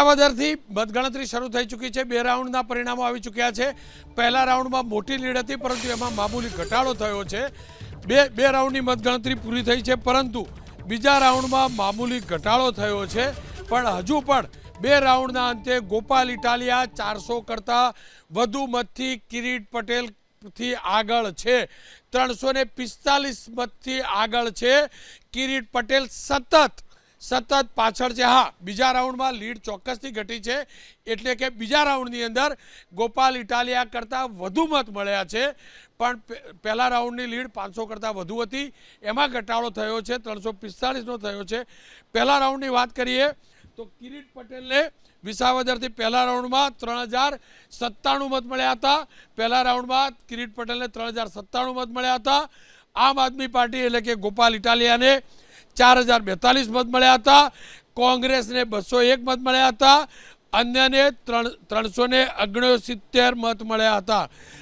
વિસાવદરથી મતગણતરી શરૂ થઈ ચૂકી છે. બે રાઉન્ડના પરિણામો આવી ચૂક્યા છે. પહેલા રાઉન્ડમાં મોટી લીડ હતી, પરંતુ એમાં મામૂલી ઘટાડો થયો છે. બે બે રાઉન્ડની મતગણતરી પૂરી થઈ છે, પરંતુ બીજા રાઉન્ડમાં મામૂલી ઘટાડો થયો છે. પણ હજુ પણ બે રાઉન્ડના અંતે ગોપાલ ઇટાલિયા ચારસો કરતાં વધુ મતથી કિરીટ પટેલથી આગળ છે. ત્રણસો ને પિસ્તાલીસ મતથી આગળ છે. કિરીટ પટેલ સતત સતત પાછળ છે. હા, બીજા રાઉન્ડમાં લીડ ચોક્કસથી ઘટી છે. એટલે કે બીજા રાઉન્ડની અંદર ગોપાલ ઇટાલિયા કરતાં વધુ મત મળ્યા છે. પણ પહેલા રાઉન્ડની લીડ પાંચસો કરતાં વધુ હતી. એમાં ઘટાડો થયો છે. ત્રણસો પિસ્તાળીસનો થયો છે. પહેલા રાઉન્ડની વાત કરીએ તો કિરીટ પટેલને વિસાવદરથી પહેલા રાઉન્ડમાં ત્રણ હજાર સત્તાણું મત મળ્યા હતા. પહેલા રાઉન્ડમાં કિરીટ પટેલને ત્રણ હજાર સત્તાણું મત મળ્યા હતા. આમ આદમી પાર્ટી એટલે કે ગોપાલ ઇટાલિયાને ચાર હજાર બેતાલીસ મત મળ્યા હતા. કોંગ્રેસને બસો એક મત મળ્યા હતા. અન્યને ત્રણ ત્રણસો ને મત મળ્યા હતા.